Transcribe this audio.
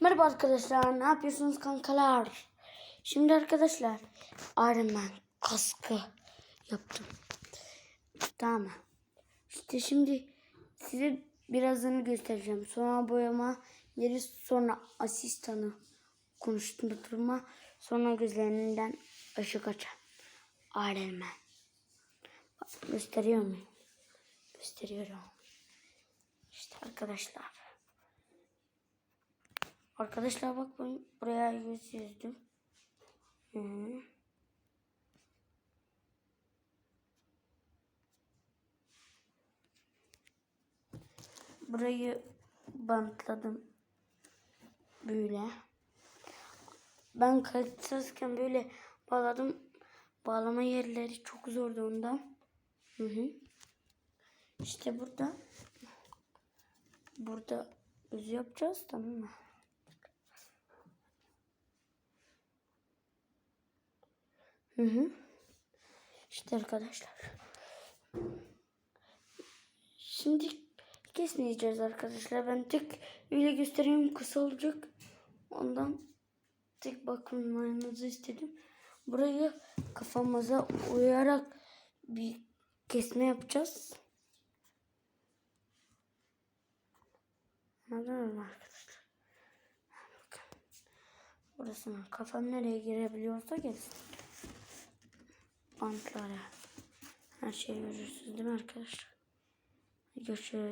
Merhaba arkadaşlar, ne yapıyorsunuz kankalar? Şimdi arkadaşlar, Iron Man kaskı yaptım. Tamam? İşte şimdi size birazını göstereceğim. Sonra boyama yeri, sonra asistanı konuşturma, sonra gözlerinden ışık açan Iron Man. Bak, gösteriyor muyum? Gösteriyorum. İşte arkadaşlar. Arkadaşlar bak ben buraya yüz yüzdüm. Hı -hı. Burayı bantladım. Böyle. Ben kayıtsızken böyle bağladım. Bağlama yerleri çok zordu ondan. Hı hı. İşte burada. Burada düz yapacağız tamam mı? Hı hı. İşte arkadaşlar. Şimdi kesmeyeceğiz arkadaşlar. Ben tek öyle göstereyim kısa olacak. Ondan tek bakımlarınızı istedim. Burayı kafamıza uyarak bir kesme yapacağız. Anladınız mı arkadaşlar? Bakın. Burasına kafam nereye girebiliyorsa gelsin. Bantlara. Her şeyi görürsünüz değil mi arkadaşlar? Görüşürüz.